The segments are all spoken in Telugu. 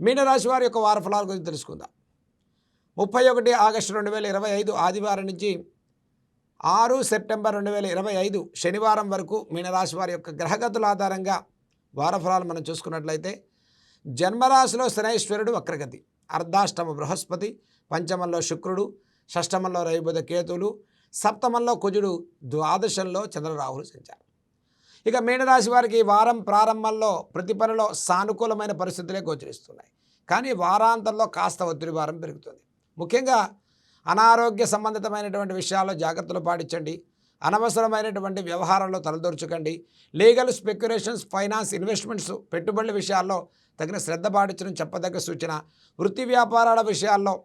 మీనరాశి వారి యొక్క వార ఫలాల గురించి తెలుసుకుందాం. ముప్పై ఒకటి ఆగస్టు రెండు వేల ఇరవై ఐదు ఆదివారం నుంచి ఆరు సెప్టెంబర్ రెండు వేల ఇరవై ఐదు శనివారం వరకు మీనరాశి వారి యొక్క గ్రహగతుల ఆధారంగా వారఫలాలు మనం చూసుకున్నట్లయితే జన్మరాశిలో శనైశ్వరుడు వక్రగతి అర్ధాష్టమ బృహస్పతి పంచమంలో శుక్రుడు షష్టమంలో రవిబుధ కేతులు సప్తమంలో కుజుడు ద్వాదశంలో చంద్రరాహులు సంచారం. ఇక మీనరాశి వారికి ఈ వారం ప్రారంభంలో ప్రతి పనిలో సానుకూలమైన పరిస్థితులే గోచరిస్తున్నాయి. కానీ వారాంతంలో కాస్త ఒత్తిడి భారం పెరుగుతుంది. ముఖ్యంగా అనారోగ్య సంబంధితమైనటువంటి విషయాల్లో జాగ్రత్తలు పాటించండి. అనవసరమైనటువంటి వ్యవహారంలో తలదూర్చకండి. లీగల్ స్పెక్యులేషన్స్ ఫైనాన్స్ ఇన్వెస్ట్మెంట్స్ పెట్టుబడుల విషయాల్లో తగిన శ్రద్ధ పాటించడం చెప్పదగ్గ సూచన. వృత్తి వ్యాపారాల విషయాల్లో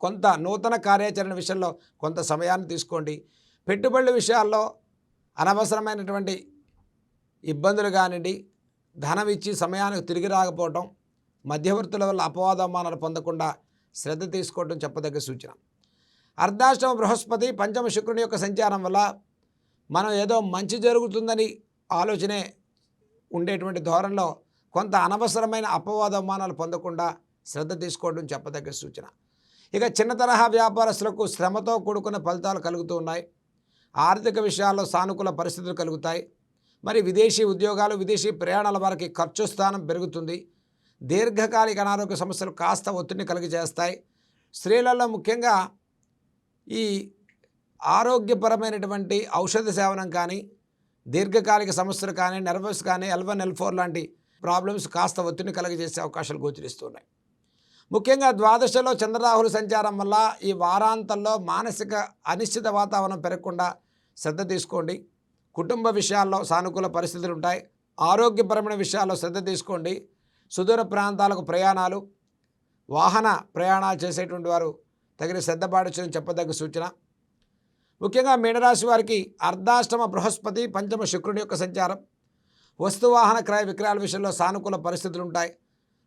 కొంత నూతన కార్యాచరణ విషయంలో కొంత సమయాన్ని తీసుకోండి. పెట్టుబడుల విషయాల్లో అనవసరమైనటువంటి ఇబ్బందులు కానివ్వండి ధనం ఇచ్చి సమయానికి తిరిగి రాకపోవటం మధ్యవర్తుల వల్ల అపవాదమానాలు పొందకుండా శ్రద్ధ తీసుకోవటం చెప్పదగ్గ సూచన. అర్ధాష్టమ బృహస్పతి పంచమ శుక్రుని యొక్క సంచారం వల్ల మనం ఏదో మంచి జరుగుతుందని ఆలోచనే ఉండేటువంటి ధోరణిలో కొంత అనవసరమైన అపవాదమానాలు పొందకుండా శ్రద్ధ తీసుకోవడం చెప్పదగ్గ సూచన. ఇక చిన్న తరహా వ్యాపారస్తులకు శ్రమతో కూడుకున్న ఫలితాలు కలుగుతూ ఉన్నాయి. ఆర్థిక విషయాల్లో సానుకూల పరిస్థితులు కలుగుతాయి. మరి విదేశీ ఉద్యోగాలు విదేశీ ప్రయాణాల వారికి ఖర్చు స్థానం పెరుగుతుంది. దీర్ఘకాలిక అనారోగ్య సమస్యలు కాస్త ఒత్తిడిని కలిగజేస్తాయి. స్త్రీలలో ముఖ్యంగా ఈ ఆరోగ్యపరమైనటువంటి ఔషధ సేవనం కానీ దీర్ఘకాలిక సమస్యలు కానీ నర్వస్ కానీ ఎల్వన్ ఎల్ ఫోర్ లాంటి ప్రాబ్లమ్స్ కాస్త ఒత్తిడిని కలుగజేసే అవకాశాలు గోచరిస్తున్నాయి. ముఖ్యంగా ద్వాదశలో చంద్రరాహుల సంచారం వల్ల ఈ వారాంతంలో మానసిక అనిశ్చిత వాతావరణం పెరగకుండా శ్రద్ధ తీసుకోండి. కుటుంబ విషయాల్లో సానుకూల పరిస్థితులు ఉంటాయి. ఆరోగ్యపరమైన విషయాల్లో శ్రద్ధ తీసుకోండి. సుదూర ప్రాంతాలకు ప్రయాణాలు వాహన ప్రయాణాలు చేసేటువంటి వారు తగిన శ్రద్ధ పాటించడం చెప్పదగ్గ సూచన. ముఖ్యంగా మీనరాశి వారికి అర్ధాష్టమ బృహస్పతి పంచమ శుక్రుని యొక్క సంచారం. వస్తువాహన క్రయ విక్రయాల విషయంలో సానుకూల పరిస్థితులు ఉంటాయి.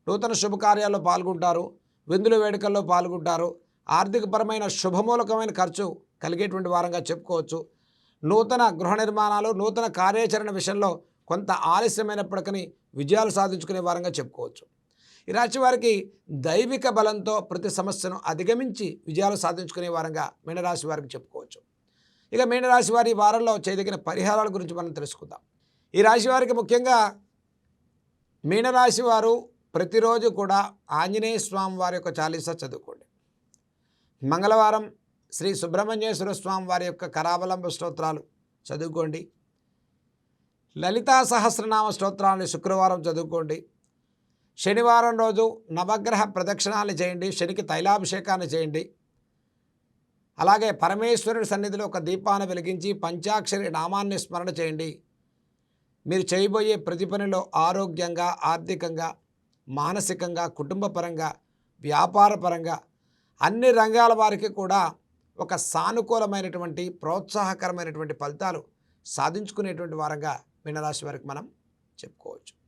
నూతన శుభకార్యాల్లో పాల్గొంటారు. విందుల వేడుకల్లో పాల్గొంటారు. ఆర్థికపరమైన శుభమూలకమైన ఖర్చు కలిగేటువంటి వారంగా చెప్పుకోవచ్చు. నూతన గృహ నిర్మాణాలు నూతన కార్యాచరణ విషయంలో కొంత ఆలస్యమైనప్పటికీ విజయాలు సాధించుకునే వారంగా చెప్పుకోవచ్చు. ఈ రాశి వారికి దైవిక బలంతో ప్రతి సమస్యను అధిగమించి విజయాలు సాధించుకునే వారంగా మీనరాశి వారికి చెప్పుకోవచ్చు. ఇక మీనరాశి వారి వారంలో చేయదగిన పరిహారాల గురించి మనం తెలుసుకుందాం. ఈ రాశి వారికి ముఖ్యంగా మీనరాశి వారు ప్రతిరోజు కూడా ఆంజనేయ స్వామి వారి యొక్క చాలీసా చదువుకోండి. మంగళవారం శ్రీ సుబ్రహ్మణ్యేశ్వర స్వామి వారి యొక్క కరావలంబ స్తోత్రాలు చదువుకోండి. లలితా సహస్రనామ స్తోత్రాన్ని శుక్రవారం చదువుకోండి. శనివారం రోజు నవగ్రహ ప్రదక్షిణాలు చేయండి. శనికి తైలాభిషేకాన్ని చేయండి. అలాగే పరమేశ్వరుడి సన్నిధిలో ఒక దీపాన్ని వెలిగించి పంచాక్షరి నామాన్ని స్మరణ చేయండి. మీరు చేయబోయే ప్రతి పనిలో ఆరోగ్యంగా ఆర్థికంగా మానసికంగా కుటుంబపరంగా వ్యాపారపరంగా అన్ని రంగాల వారికి కూడా ఒక సానుకూలమైనటువంటి ప్రోత్సాహకరమైనటువంటి ఫలితాలు సాధించుకునేటువంటి వారంగా మీనరాశి వారికి మనం చెప్పుకోవచ్చు.